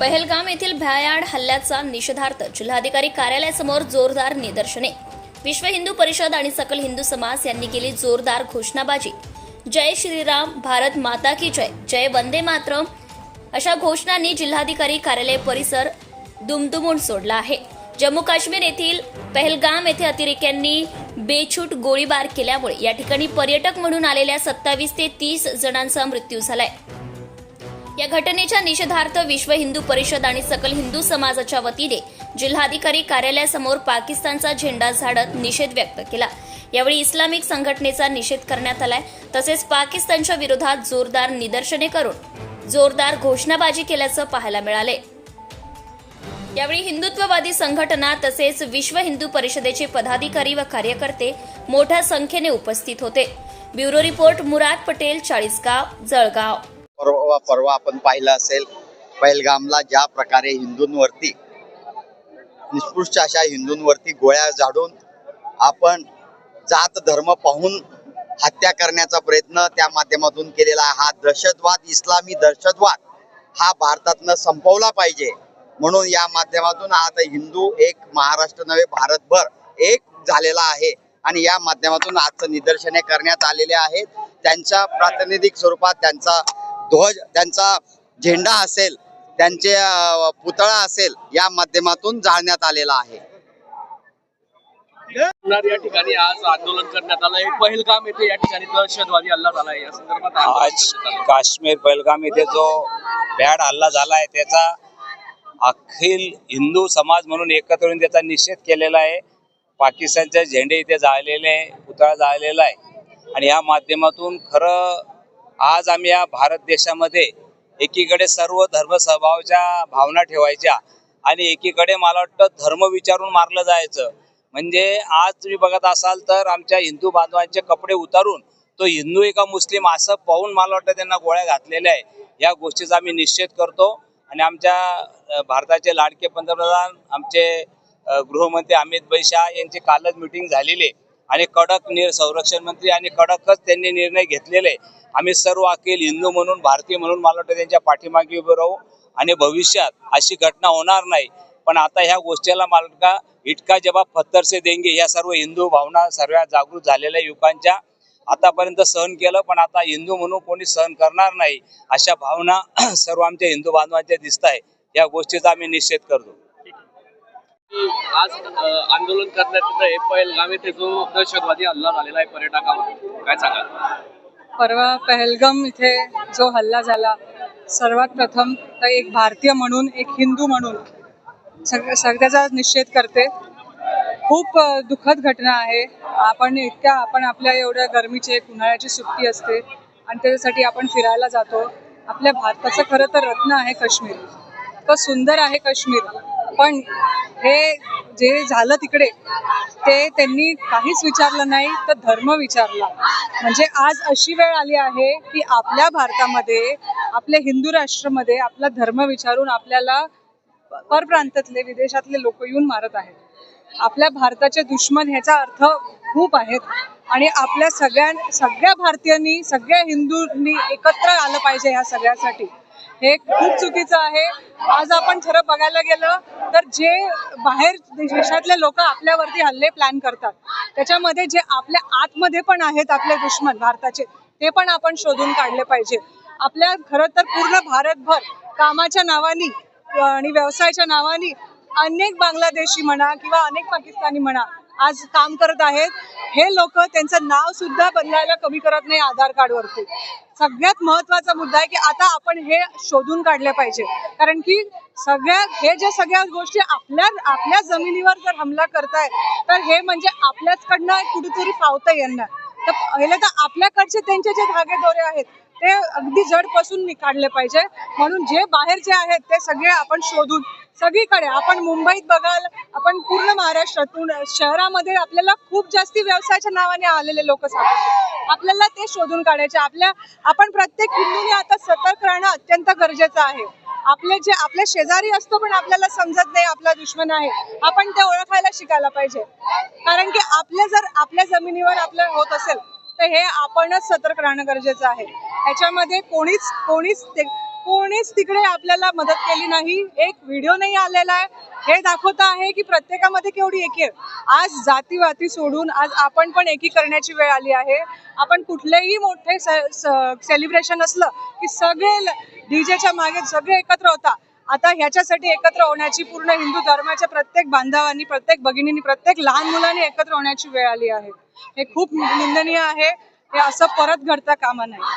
पहलगाम येथील भ्यायाड हल्ल्याचा निषेधार्थ जिल्हाधिकारी कार्यालयासमोर जोरदार निदर्शने. विश्व हिंदू परिषद आणि सकल हिंदू समाज यांनी केली जोरदार घोषणाबाजी. जय श्रीराम भारत माता की जय. जय वंदे मातरम. अशा घोषणांनी जिल्हाधिकारी कार्यालय परिसर दुमदुमून सोडला आहे. जम्मू काश्मीर येथील पहलगाम येथे अतिरेक्यांनी बेछूट गोळीबार केल्यामुळे या ठिकाणी पर्यटक म्हणून आलेल्या सत्तावीस ते तीस जणांचा मृत्यू झालाय. या घटनेच्या निषेधार्थ विश्व हिंदू परिषद आणि सकल हिंदू समाजाच्या वतीने जिल्हाधिकारी कार्यालयासमोर पाकिस्तानचा झेंडा झाडत निषेध व्यक्त केला. यावेळी इस्लामिक संघटनेचा निषेध करण्यात आलाय. तसेच पाकिस्तानच्या विरोधात जोरदार निदर्शने करून जोरदार घोषणाबाजी केल्याचं पाहायला मिळाले यावेळी हिंदुत्ववादी संघटना तसेच विश्व हिंदू परिषदेचे पदाधिकारी व कार्यकर्ते मोठ्या संख्येने उपस्थित होते. Bureau report Murad Patel Chalisgaon Jalgaon. परवा परवा आपण पाहिलं असेल पहिलगामला ज्या प्रकारे हिंदूंवरती निष्पृष्ट अशा हिंदूंवरती गोळ्या झाडून आपण जात धर्म पाहून हत्या करण्याचा प्रयत्न त्या माध्यमातून केलेला हा दहशतवाद इस्लामी दहशतवाद हा भारतातनं संपवला पाहिजे. म्हणून या माध्यमातून आता हिंदू एक महाराष्ट्र नव्हे भारतभर एक झालेला आहे. आणि या माध्यमातून आजचं निदर्शने करण्यात आलेले आहेत. त्यांच्या प्रातिनिधिक स्वरूपात त्यांचा ध्वज त्यांचा झेंडा असेल त्यांचे पुतळा असेल या माध्यमातून जाळण्यात आलेला आहे. पुन्हा या ठिकाणी आज आंदोलन करण्यात आलं आहे पहिलगाम येथे या ठिकाणी दहशतवादी हल्ला झाला आहे या संदर्भात आंदोलन आज. काश्मीर पहलगाम येथे जो भ्याड हल्ला झाला आहे त्याचा अखिल हिंदू समाज म्हणून एकत्र येऊन त्याचा निषेध केलेला आहे. पाकिस्तानचे झेंडे इथे जाळलेले पुतळा जाळलेला आहे. आणि या माध्यमातून खरं आज आम्ही या भारत देशामध्ये एकीकडे सर्व धर्म स्वभावाच्या भावना ठेवायच्या आणि एकीकडे मला वाटतं धर्म विचारून मारलं जायचं. म्हणजे आज तुम्ही बघत असाल तर आमच्या हिंदू बांधवांचे कपडे उतारून तो हिंदू एका मुस्लिम असं पाहून मला वाटतं त्यांना गोळ्या घातलेल्या आहे. या गोष्टीचा आम्ही निश्चित करतो आणि आमच्या भारताचे लाडके पंतप्रधान आमचे गृहमंत्री अमित भाई शाह यांची कालच मिटिंग झालेली आहे. आणि कडक निर संरक्षण मंत्री आणि कडकच त्यांनी निर्णय घेतलेले आहे. आम्ही सर्व अखिल हिंदू म्हणून भारतीय म्हणून मला वाटतं त्यांच्या पाठीमागे उभे राहू आणि भविष्यात अशी घटना होणार नाही. पण आता ह्या गोष्टीला मला का इटका जबाब पत्थर से देंगे या सर्व हिंदू भावना सर्व जागृत झालेल्या युवकांच्या आतापर्यंत सहन केलं पण आता हिंदू म्हणून कोणी सहन करणार नाही अशा भावना सर्व आमच्या हिंदू बांधवांच्या दिसत आहे. या गोष्टीचा आम्ही निषेध करतो. आज आंदोलन करण्यात येत आहे पहिलगाम येथे जो दहशतवादी हल्ला झालेला आहे पर्यटकावर. काय सांगाल? परवा पहलगम इथे जो हल्ला झाला सर्वात प्रथम तर एक भारतीय म्हणून एक हिंदू म्हणून सग सगळ्याचा निषेध करते. खूप दुःखद घटना आहे. आपण इतक्या आपण आपल्या एवढ्या गरमीचे एक उन्हाळ्याची सुट्टी असते आणि त्याच्यासाठी आपण फिरायला जातो. आपल्या भारताचं खरं तर रत्न आहे काश्मीर. तो सुंदर आहे काश्मीर. पण हे जे झालं तिकडे ते त्यांनी काहीच विचारलं नाही तर धर्म विचारला. म्हणजे आज अशी वेळ आली आहे की आपल्या भारतामध्ये आपल्या हिंदू राष्ट्रामध्ये आपला धर्म विचारून आपल्याला परप्रांतातले विदेशातले लोक येऊन मारत आहेत. आपल्या भारताचे दुश्मन ह्याचा अर्थ खूप आहेत. आणि आपल्या सगळ्या सगळ्या भारतीयांनी सगळ्या हिंदूंनी एकत्र आलं पाहिजे ह्या सगळ्यासाठी. हे खूप चुकीचं आहे. आज आपण खरं बघायला गेलं तर जे बाहेर देशातले लोक आपल्यावरती हल्ले प्लॅन करतात त्याच्यामध्ये जे आपल्या आतमध्ये पण आहेत आपले दुश्मन भारताचे ते पण आपण शोधून काढले पाहिजे. आपल्या खरं तर पूर्ण भारतभर कामाच्या नावानी आणि व्यवसायाच्या नावानी अनेक बांगलादेशी म्हणा किंवा अनेक पाकिस्तानी म्हणा आज काम करत आहेत. हे लोक त्यांचं नाव सुद्धा बदलायला कमी करत नाही आधार कार्ड वरती. सगळ्यात महत्त्वाचा मुद्दा आहे की आता आपण हे शोधून काढले पाहिजे. कारण की सगळ्या हे जे सगळ्या गोष्टी आपल्या आपल्या जमिनीवर जर हमला करताय तर हे म्हणजे आपल्याचकडनं कुठेतरी फावता येणार. तर पहिले तर आपल्याकडचे त्यांचे जे धागे दोरे आहेत ते अगदी जडपासून नि- काढले पाहिजे. म्हणून जे बाहेरचे आहेत ते सगळे आपण शोधून सगळीकडे. आपण मुंबईत बघाल आपण पूर्ण महाराष्ट्रातून शहरामध्ये आपल्याला खूप जास्ती व्यवसायाच्या नावाने आलेले लोक सापडतात. आपल्याला ते शोधून काढायचे. आपल्या आपण प्रत्येक हिंदूने आता सतर्क राहणं अत्यंत गरजेचं आहे. आपले जे आपल्या शेजारी असतो पण आपल्याला समजत नाही आपला दुश्मन आहे. आपण ते ओळखायला शिकायला पाहिजे. कारण की आपल्या जर आपल्या जमिनीवर आपलं होत असेल तर हे आपणच सतर्क राहणं गरजेचं आहे. याच्यामध्ये कोणीच कोणीच ते- कोणीच तिकडे आपल्याला मदत केली नाही. एक व्हिडिओ नाही आलेला आहे. हे दाखवत आहे की प्रत्येकामध्ये केवढी एकी आहे. आज जातीवाती सोडून आज आपण पण एकी करण्याची वेळ आली आहे. आपण कुठलेही मोठे सेलिब्रेशन असलं की सगळे डीजेच्या मागे सगळे एकत्र होता. आता ह्याच्यासाठी एकत्र होण्याची पूर्ण हिंदू धर्माच्या प्रत्येक बांधवांनी प्रत्येक भगिनींनी प्रत्येक लहान मुलांनी एकत्र होण्याची वेळ आली आहे. हे खूप निंदनीय आहे. हे असं परत घडता कामा नये.